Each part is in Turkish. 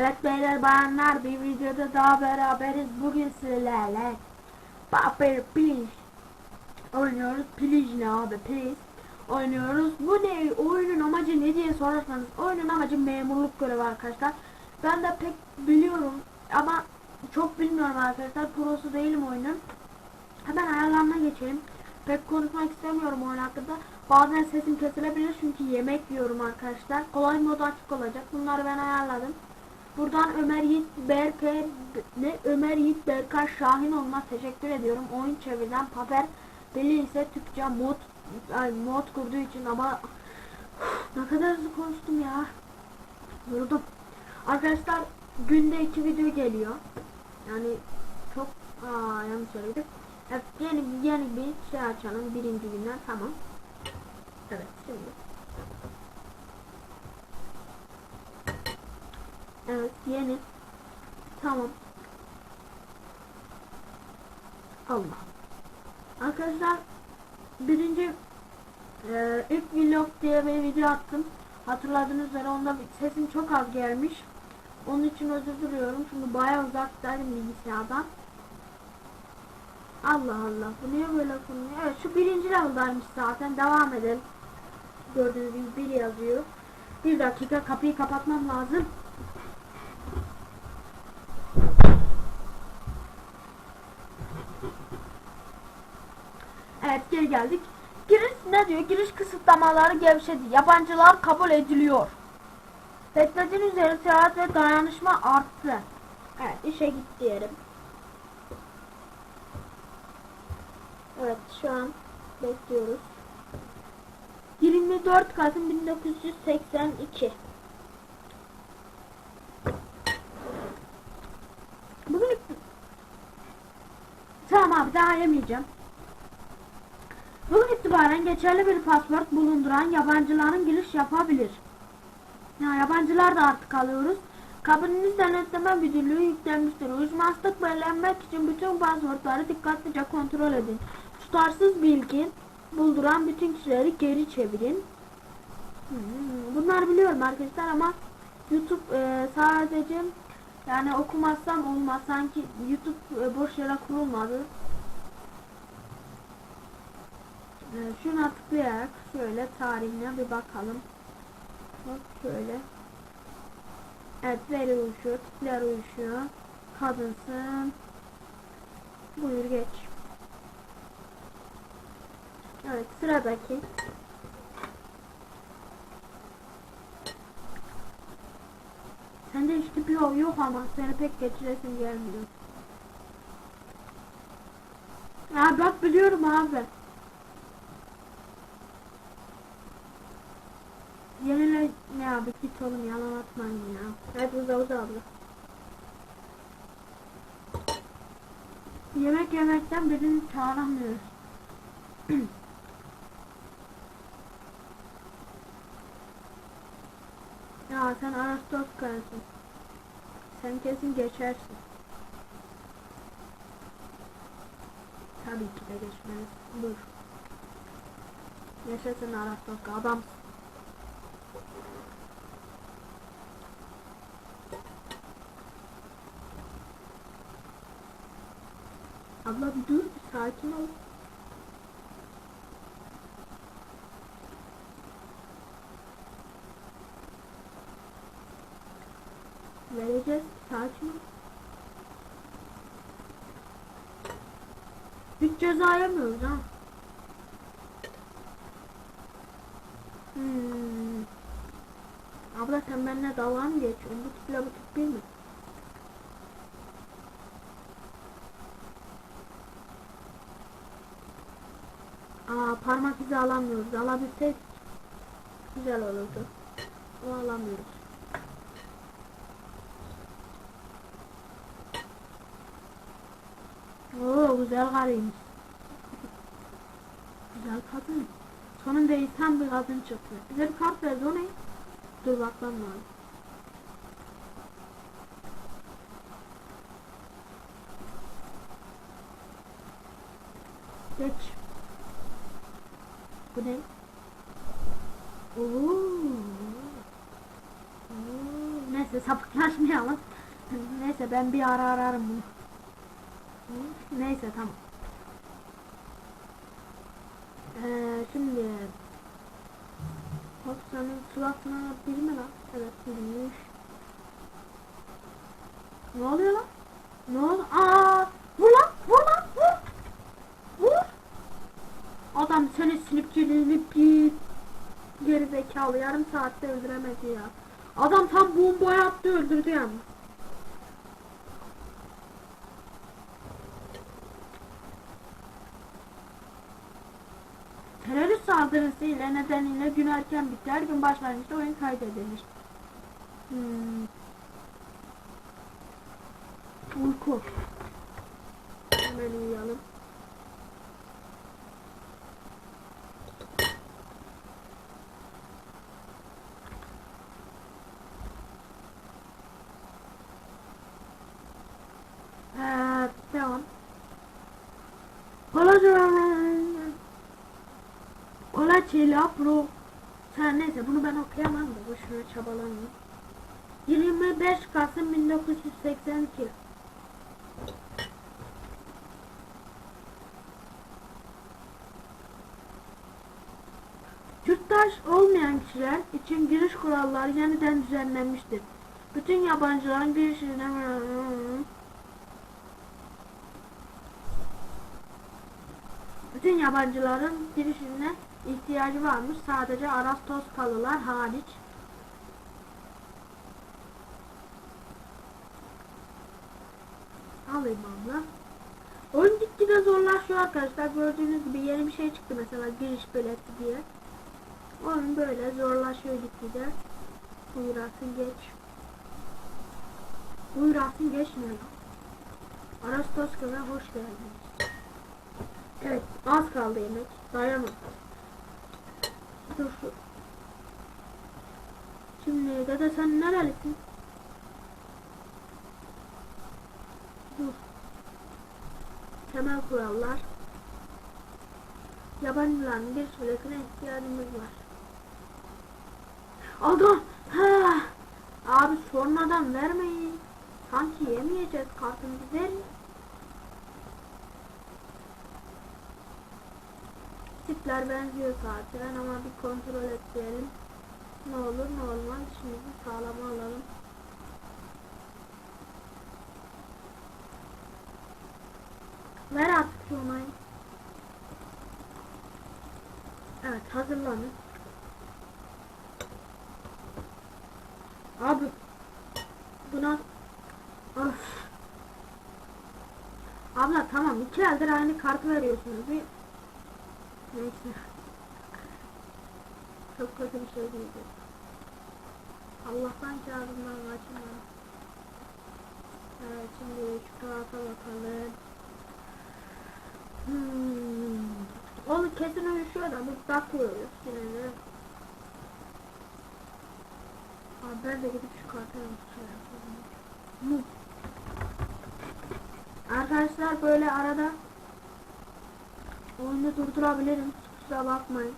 Evet beyler bayanlar bir videoda daha beraberiz. Bugün sizlerle Paper Please oynuyoruz. Please ne abi please oynuyoruz. Bu ne oyunun amacı ne diye sorarsanız oyunun amacı memurluk görevi arkadaşlar. Ben de pek biliyorum ama çok bilmiyorum arkadaşlar. Prosu değilim oyunun. Hemen ayarlarına geçelim. Pek konuşmak istemiyorum oyun hakkında. Bazen sesim kesilebilir çünkü yemek yiyorum arkadaşlar. Kolay mod açık olacak. Bunları ben ayarladım. Buradan Ömer Yiğit Berker ne Ömer Yiğit Berkar Şahin olmaz teşekkür ediyorum. Oyun çeviren Paper Deli ise Türkçe mod ay, mod kurduğu için ama ne kadar hızlı konuştum ya. Yoruldum. Arkadaşlar günde iki video geliyor. Yani çok aa yanlış söyledim. Evet, yeni yeni bir şey açalım birinci günden tamam. Evet şimdi. Evet yeni. Tamam. Allah. Arkadaşlar birinci e, ilk vlog diye bir video attım. Hatırladığınız üzere onda sesim çok az gelmiş. Onun için özür diliyorum. Çünkü bayağı uzaktaydım bilgisayardan. Allah Allah. Bu niye böyle konuyor? Evet şu birinci leveldaymış zaten. Devam edelim. Gördüğünüz gibi bir yazıyor. Bir dakika kapıyı kapatmam lazım. Evet geri geldik. Giriş ne diyor? Giriş kısıtlamaları gevşedi. Yabancılar kabul ediliyor. Beklediğin üzere seyahat ve dayanışma arttı. Evet işe git diyelim. Evet şu an bekliyoruz. 24 Kasım 1982 Bugün Tamam abi daha yemeyeceğim. Bugün itibaren geçerli bir pasaport bulunduran yabancıların giriş yapabilir. Ya yabancılar da artık alıyoruz. Kabininiz denetleme müdürlüğü yüklenmiştir. Uyuşmazlık belirlenmek için bütün pasaportları dikkatlice kontrol edin. Tutarsız bilgi bulduran bütün kişileri geri çevirin. Hmm, Bunlar biliyorum arkadaşlar ama YouTube e, sadece yani okumazsam olmaz. Sanki YouTube e, boş yere kurulmadı. E, şuna tıklayarak şöyle tarihine bir bakalım. Bak şöyle. Evet veri uyuşuyor, tipler uyuşuyor. Kadınsın. Buyur geç. Evet sıradaki. Sende hiç tip yok, yok ama seni pek geçiresim gelmiyor. Ya bak biliyorum abi. Yenile ne abi git oğlum yalan atmayın ya. Hadi uza uza abla. Yemek yemekten birini çağıramıyoruz. ya sen Arastoska'sın. Sen kesin geçersin. Tabii ki de geçmez. Dur. Yaşasın Arastoska adamsın. Abla bir dur, bir sakin ol. Vereceğiz, sakin ol. Hiç ceza yemiyoruz ha. Hmm. Abla sen benimle dalga mı geçiyorsun? Bu tiple bu tip bir mi? Aa izi alamıyoruz. Alabilsek güzel olurdu. O alamıyoruz. Oo güzel karıymış. Güzel kadın. Sonunda insan bir kadın çıktı. Bize bir kart verdi o ne? Dur bakmam lazım. Geç. Bu ne? Oo. Oo. Ne Neyse sapıklaşmayalım. Neyse ben bir ara ararım bunu. Neyse tamam. Ee, şimdi Hafsanın suratına bir mi lan? Evet girmiş. Ne oluyor lan? Ne oldu? Aa! Vur lan! Vur lan! Vur! Vur! Adam seni silip gelinip git. Geri zekalı yarım saatte öldüremedi ya. Adam tam bombayı attı öldürdü yani. Terörist saldırısı ile nedeniyle gün erken bitti. Her gün başlangıçta oyun kaydedilir. Hmm. Uyku. Hemen uyuyalım. Ee, devam. Olacak. Olacak bro. Sen neyse bunu ben okuyamam da boşuna çabalamayayım. 25 Kasım 1982 Yurttaş olmayan kişiler için giriş kuralları yeniden düzenlenmiştir. Bütün yabancıların girişine bütün yabancıların girişine ihtiyacı varmış. Sadece Arastoskalılar hariç. Alayım abla. Oyun gitgide zorlaşıyor arkadaşlar. Gördüğünüz gibi yeni bir şey çıktı mesela giriş bileti diye. Oyun böyle zorlaşıyor gitgide. Buyurasın geç. Buyurasın geçmiyor. Arastoska'ya hoş geldiniz. Evet az kaldı yemek. Dayanın. Dur şu. Şimdi dede sen nerelisin? Dur. Temel kurallar. Yabancıların bir süresine ihtiyacımız var. Aldım. Ha. Abi sormadan vermeyin. Sanki yemeyeceğiz kartımızı verin. Tipler benziyor zaten ama bir kontrol ettirelim. Ne olur ne olmaz işimizi sağlama alalım. Ver artık şu onayı. Evet hazırlanın. Abi buna of. Abla tamam iki eldir aynı kartı veriyorsunuz. Bir Neyse. Çok kötü bir şey değildi. Allah'tan kağıdından kaçma. Evet şimdi şu kağıta bakalım. Hmm. Onu kesin uyuşuyor da biz bakıyoruz yine. Abi ben de gidip şu şey yapayım. Mu. Arkadaşlar böyle arada oyunu durdurabilirim. Kusura bakmayın.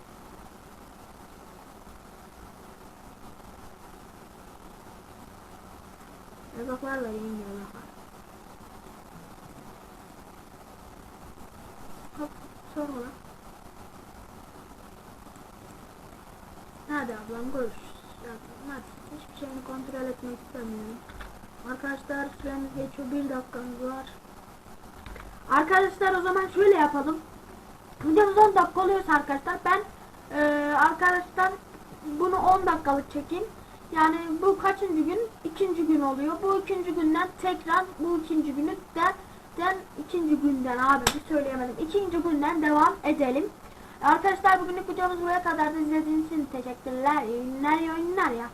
Yazaklarla yiyin yazaklar. Hop sonra. Hadi ablam görüşürüz. Hadi hiçbir şeyini kontrol etmek istemiyorum. Arkadaşlar süremiz geçiyor. Bir dakikamız var. Arkadaşlar o zaman şöyle yapalım. Videomuz 10 dakika oluyorsa arkadaşlar ben e, arkadaşlar bunu 10 dakikalık çekeyim. Yani bu kaçıncı gün? İkinci gün oluyor. Bu ikinci günden tekrar bu ikinci günü de den ikinci günden abi bir söyleyemedim. İkinci günden devam edelim. Arkadaşlar bugünlük videomuz buraya kadar da izlediğiniz için teşekkürler. İyi günler, iyi oyunlar ya.